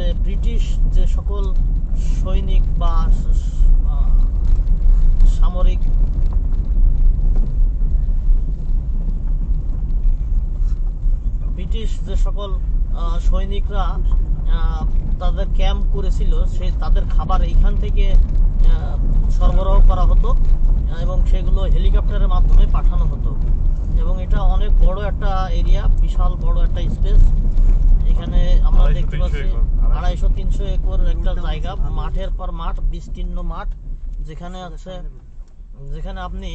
হচ্ছে ব্রিটিশ যে সকল সৈনিক বা সামরিক ব্রিটিশ যে সকল সৈনিকরা তাদের ক্যাম্প করেছিল, সে তাদের খাবার এইখান থেকে সরবরাহ করা হতো এবং সেগুলো হেলিকপ্টারের মাধ্যমে পাঠানো হতো। এবং এটা অনেক বড় একটা এরিয়া, বিশাল বড় একটা স্পেস। আড়াইশো, তিনশো একর, একটা জায়গা মাঠের পর মাঠ বিস্তীর্ণ মাঠ যেখানে আছে যেখানে আপনি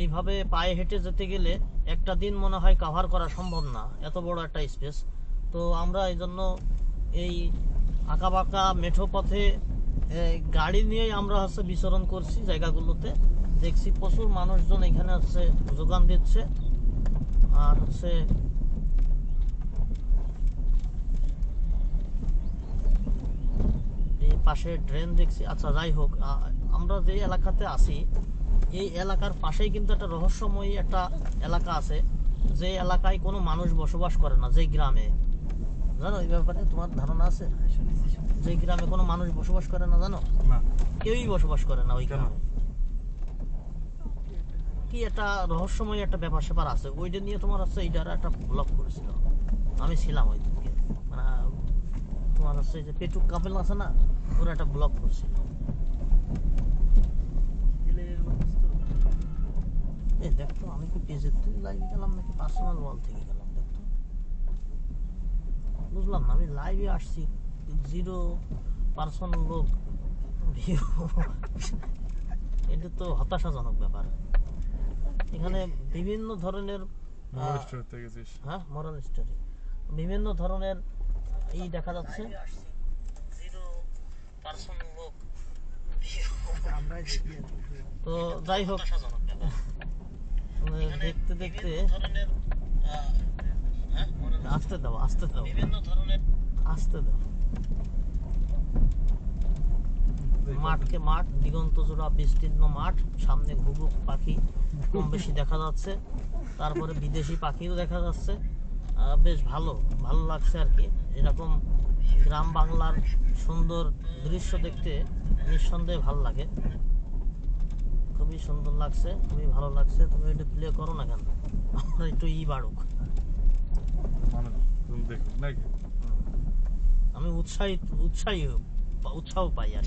এইভাবে পায়ে হেঁটে যেতে গেলে একটা দিন মনে হয় কাভার করা সম্ভব না এত বড় একটা স্পেস তো আমরা এই জন্য এই আঁকা বাঁকা মেঠো পথে গাড়ি নিয়েই আমরা হচ্ছে বিচরণ করছি জায়গাগুলোতে। দেখছি প্রচুর মানুষজন এখানে হচ্ছে যোগান দিচ্ছে। আর হচ্ছে এই পাশে ড্রেন দেখছি। আচ্ছা যাই হোক আমরা যে এলাকাতে আছি এই এলাকার পাশেই কিন্তু একটা রহস্যময়ী একটা এলাকা আছে যে এলাকায় কোনো মানুষ বসবাস করে না যে গ্রামে। জানো এই ব্যাপারে তোমার ধারণা আছে? যে গ্রামে কোনো মানুষ বসবাস করে না জানো? না। কেউই বসবাস করে না ওই গ্রামে। কি একটা রহস্যময় একটা ব্যাপার স্যাপার আছে ওইটা নিয়ে তোমার হচ্ছে এইটার একটা ব্লগ করেছিল। আমি ছিলাম ওই দিনকে মানে তোমার হচ্ছে যে পেটুক কাপেল আছে না ওরা একটা করছিল এই দেখতো আমি কি পেজের থেকে লাইভে গেলাম নাকি পার্সোনাল ওয়াল থেকে গেলাম দেখতো। বুঝলাম না আমি লাইভে আসছি জিরো পার্সন লোক ভিউ এটা তো হতাশাজনক ব্যাপার। এখানে বিভিন্ন ধরনের হ্যাঁ মরাল স্টোরি বিভিন্ন ধরনের এই দেখা যাচ্ছে। তো যাই হোক দেখতে দেখতে আসতে দাও আসতে দাও। আসতে দাও। মাঠকে মাঠ, দিগন্ত জোড়া বিস্তীর্ণ মাঠ, সামনে ঘুঘুক পাখি, কম বেশি দেখা যাচ্ছে। তারপরে বিদেশি পাখিও দেখা যাচ্ছে। বেশ ভালো ভালো লাগছে আর কি। এরকম গ্রাম বাংলার সুন্দর দৃশ্য দেখতে নিঃসন্দেহে ভালো লাগে। খুবই সুন্দর লাগছে খুবই ভালো লাগছে। তুমি এটা প্লে করো না কেন? আমরা একটু ই বাড়ুক। হুম। আমি উৎসাহিত উৎসাহী উৎসাহ পাই আর